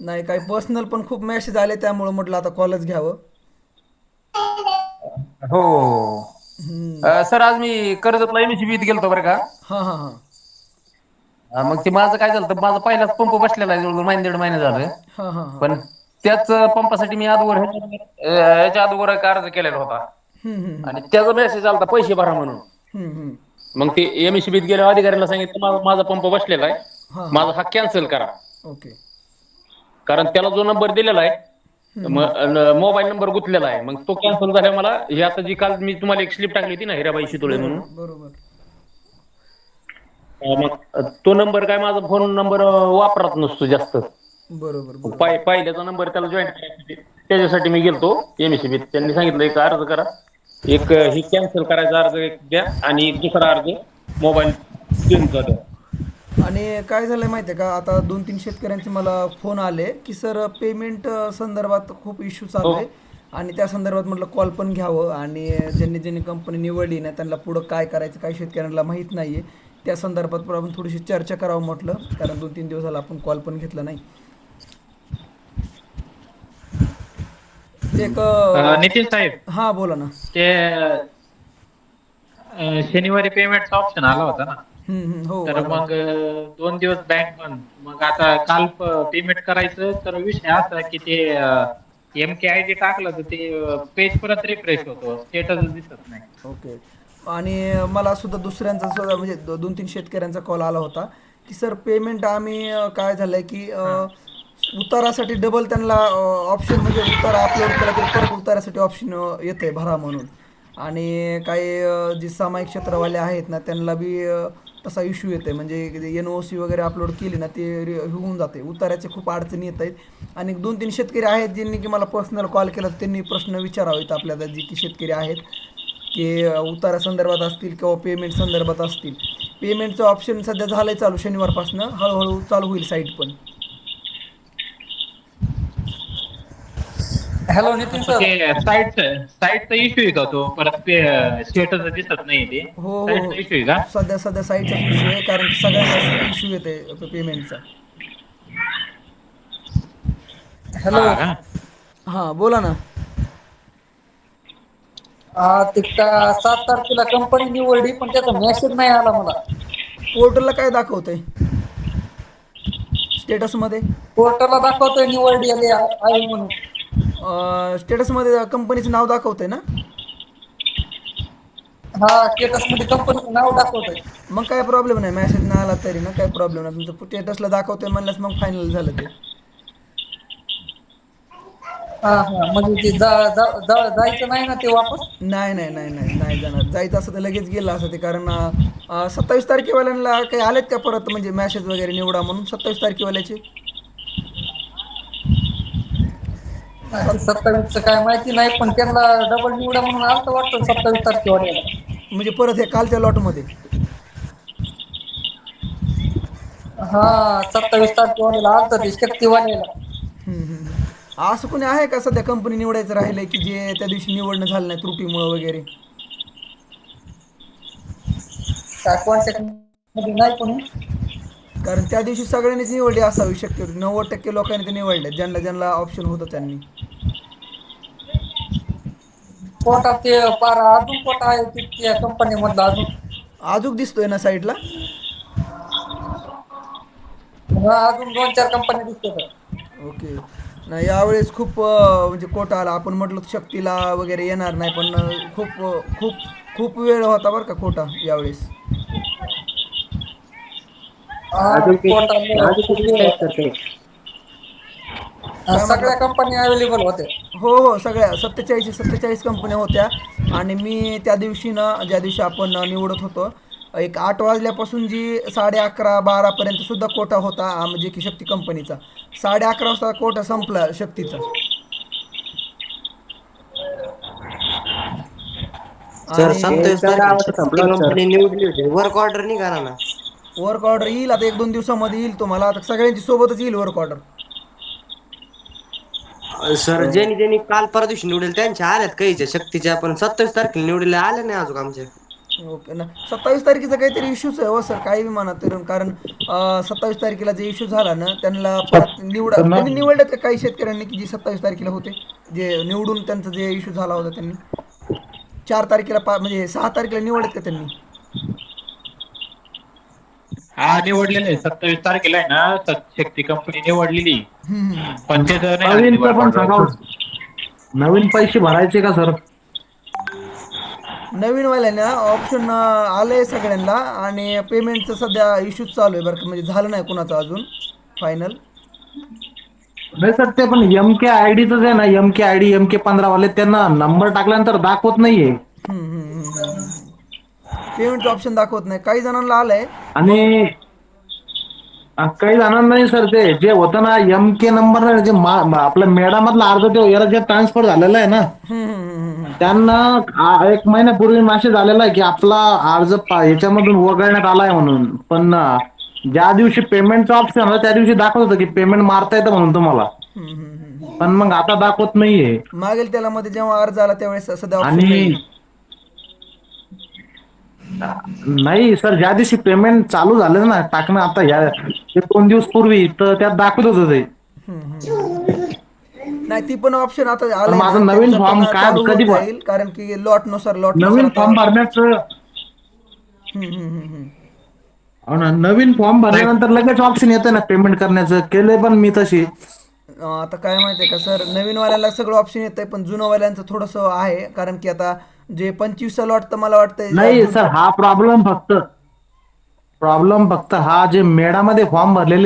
नाही काही पर्सनल पण खूप मेसेज आले त्यामुळे म्हटलं आता कॉलच घ्यावं. हो. अ, सर आज मी कर्जतला एमएसबीत गेलतो बरं का? हां हां हां. अ, मग ते माझं काय झालं तर माझा पहिलाच पंप बसलेला आहे जवळजवळ महिना दीड महिना झालं. हां हां हां. पण त्याच पंपासाठी मी अगोदर ह्याच्या ह्याच्या अगोदर एक अर्ज केलेला होता. हम्म, हम्म, आणि त्याचा मेसेज आला पैसे भरा म्हणून. हम्म, हम्म. मग ते एमएसबीत गेल्या अधिकाऱ्याला सांगितलं माझा माझा पंप बसलेला आहे. हां माझा हा कॅन्सल करा. ओके. कारण त्याला जो नंबर दिलेला आहे मोबाईल नंबर गुंतलेला आहे. मग तो कॅन्सल झाल्यावर मला. हे आता जी काल मी तुम्हाला एक स्लिप टाकली होती ना हिराबाई शितोळे म्हणून. बरोबर मग तो नंबर काय माझा फोन नंबर वापरत नसतो जास्त. बरोबर पहिल्याचा नंबर त्याला जॉईन त्याच्यासाठी मी गेलतो एमएसबीत त्यांनी सांगितलं एक अर्ज करा. एक ही कॅन्सल करायचा अर्ज एक द्या आणि एक दुसरा अर्ज मोबाईल स्क्रीनचा द्या. आणि काय झालं माहिती आहे का? आता दोन तीन शेतकऱ्यांचे मला फोन आले की सर पेमेंट संदर्भात खूप इश्यू चालू आहे. आणि त्या संदर्भात म्हटलं कॉल पण घ्यावं. आणि ज्यांनी ज्यांनी कंपनी निवडली ना त्यांना पुढं काय करायचं काही शेतकऱ्यांना माहीत नाही आहे त्या संदर्भात पण आपण थोडीशी चर्चा करावं म्हटलं. कारण दोन तीन दिवस झाला आपण कॉल पण घेतला नाही. एक नितीन साहेब. हां बोला ना. ते शनिवारी पेमेंटचा ऑप्शन आला होता ना. हो तर. मग दोन दिवस बँक बंद. मग आता काल पेमेंट करायचं तर विषय असा की ते एम के आय डी टाकलं तर ते पेज परत रिफ्रेश होतो. स्टेटस दिसत नाही. ओके. आणि मला सुद्धा दुसऱ्यांचा सुद्धा म्हणजे दोन तीन शेतकऱ्यांचा कॉल आला होता की सर पेमेंट आम्ही काय झालंय की उतारासाठी डबल त्यांना ऑप्शन म्हणजे उतारा अपलोड केला तरी परत उतारासाठी ऑप्शन येते भरा म्हणून. आणि काही जी जे सामायिक क्षेत्रवाले आहेत ना त्यांना बी तसा इश्यू येते म्हणजे एन ओ सी वगैरे अपलोड केली ना ते रि- होऊन जाते उताराचे खूप अडचणी येत आहेत आणि दोन तीन शेतकरी आहेत ज्यांनी की मला पर्सनल कॉल केला तर त्यांनी प्रश्न विचारावेत आपल्याला जे की शेतकरी आहेत. की उतारा संदर्भात असतील किंवा पेमेंट संदर्भात असतील. पेमेंटचं ऑप्शन सध्या झालं आहे चालू शनिवारपासून. हळूहळू चालू होईल साईट पण. हॅलो नितीन सर ते साईट साईटचा इश्यू आहे का तो? परत स्टेटस दिसत नाही ते. हो हो. साईटचा इश्यू आहे का? हो सध्या सध्या साईटचाच इश्यू आहे कारण की सगळ्यांना इश्यू येते पेमेंटचा हॅलो हा का? हां बोला ना. हा ते सात तारखेला कंपनी निवडली पण त्याचा मेसेज नाही आला मला. पोर्टलला काय दाखवतंय? स्टेटसमध्ये पोर्टलला दाखवतोय निवडली आली आहे म्हणून. स्टेटसमध्ये कंपनीचं नाव दाखवतंय ना? हा स्टेटसमध्ये कंपनीचं नाव दाखवतोय. मग काय प्रॉब्लेम नाही मेसेज नाही आला तरी ना काय प्रॉब्लेम नाही. तुमचं स्टेटसला दाखवतोय म्हणल्यास मग फायनल झालं ते. हा हा म्हणजे ते जा- जा- जा- जायचं नाही ना ते वापस? नाही नाही नाही नाही नाही जाणार. जायचं असं तर लगेच गेलं असं ते कारण सत्तावीस तारखेवाल्यांना काही आलेत का परत? म्हणजे मॅसेज वगैरे निवडा म्हणून सत्तावीस तारखेवाल्याचे? सत्तावीसचं काय माहिती नाही पण त्यांना डबल निवडा म्हणून आलं वाटतं सत्तावीस तारखेवाल्याला म्हणजे परत हे कालच्या लॉटमध्ये? हा सत्तावीस तारखेवाल्याला आलं ते हम्म, हम्म. असं कोणी आहे का सध्या कंपनी निवडायचं राहिलंय की जे त्या दिवशी निवडणं झालं नाही त्रुटीमुळं वगैरे? काय कॉन्टॅक्टमध्ये नाही कोणी? कारण त्या दिवशी सगळ्यांनीच निवडली असावी शक्यतो. नव्वद टक्के लोकांनी ते निवडले. ज्यांना ज्यांना ऑप्शन होतं त्यांनी. कोटा ते पार अजून कोटा आहे ते- त्या कंपनी मधला अजून. अजून दिसतोय ना साईडला हा अजून दोन चार कंपनी दिसतात ओके. नाही यावेळेस खूप अं, म्हणजे कोटा आला. आपण म्हटलं शक्तीला वगैरे येणार नाही पण अं, खूप अं, खूप खूप वेळ होता बरं का कोटा यावेळेस. हा, हा, सगळ्या कंपनी अवेलेबल होते हो हो सगळ्या. सत्तेचाळीस सत्तेचाळीस कंपन्या होत्या. आणि मी त्या दिवशी ना ज्या दिवशी आपण निवडत होतो एक आठ वाजल्यापासून जी साडे अकरा बारापर्यंत सुद्धा कोटा होता म्हणजे की शक्ती कंपनीचा. साडे अकरा वाजता कोटा संपला शक्तीचा. सर आणि कंपनी निवडली होती. वर्क ऑर्डर निघाला ना. वर्क ऑर्डर येईल आता एक दोन दिवसामध्ये येईल तुम्हाला. आता सगळ्यांची सोबतच येईल वर्क ऑर्डर सर ज्यांनी ज्यांनी काल परवा दिवशी निवडेल त्यांच्या आल्यात काहीच्या शक्तीच्या. पण सत्तावीस तारखेला निवडलेल्या आल्या नाही अजून आमच्या ओके ना. सत्तावीस तारखेचा काहीतरी इश्यूच आहे हो सर. काही बी म्हणा तरी. कारण सत्तावीस तारखेला जे इश्यू झाला ना त्यांना परत निवडा त्यांनी निवडले का काही शेतकऱ्यांनी की जे सत्तावीस तारखेला होते? जे निवडून त्यांचा जे इश्यू झाला होता त्यांनी? चार तारखेला पा म्हणजे सहा तारखेला निवडत का त्यांनी? हा निवडलेलं. आहे सत्तावीस तारखेला आहे ना सतशक्ती कंपनी निवडलेली. पण नाही नवीन पण order. पैसे भरायचे का सर? नवीन वाल्यानं ऑप्शन आलंय सगळ्यांना आणि पेमेंटचं सध्या इश्यूज चालू आहे बरं का. म्हणजे झालं नाही कुणाचं अजून फायनल नाही सर ते पण एम के आय डीच आहे ना. M K I D M K पंधरा वाले त्यांना नंबर टाकल्यानंतर दाखवत नाहीये. पेमेंटचं ऑप्शन दाखवत नाही. काही जणांना आलंय. आणि आ, काही जाणार नाही सर ते. जे होतं ना एम के नंबर जे मा- मा- आपल्या मेडामधला अर्ज ते याला जे ट्रान्सफर झालेला आहे ना हम्म, हम्म, हम्म, हम्म. त्यांना आ- एक महिन्यापूर्वी मेसेज आलेला आहे की आपला अर्ज पा- याच्यामधून वगळण्यात आलाय म्हणून. पण ज्या दिवशी पेमेंटचं ऑप्शन होतं त्या दिवशी दाखवत होतं की पेमेंट मारता येतं म्हणून तुम्हाला. हम्म, हम्म, हम्म. पण मग आता दाखवत नाहीये. मागेल त्याला मध्ये जेव्हा अर्ज आला त्यावेळेस सध्या आणि नाही सर ज्या दिवशी पेमेंट चालू झालं ना टाकणं आता या ते दोन दिवस पूर्वी तर त्यात दाखवत होतं. ते नाही ती पण ऑप्शन आता आलंय माझं ना, नवीन त्यांचं form पण काय- चालू होत कधी भर- जाईल, कारण की लॉटनुसार लॉट नवीन फॉर्म भरण्याचं हो ना नवीन फॉर्म भरल्यानंतर लगेच ऑप्शन येतं ना पेमेंट करण्याचं. केलंय पण मी तशी. आता काय माहितीये का सर नवीन वाल्याला सगळं ऑप्शन येत आहे पण जुनं वाल्यांचं थोडस आहे कारण की आता जे पंचवीस लॉट तर मला वाटतंय. नाही सर हा प्रॉब्लेम फक्त प्रॉब्लेम फक्त हा जे मेडामध्ये फॉर्म भरलेले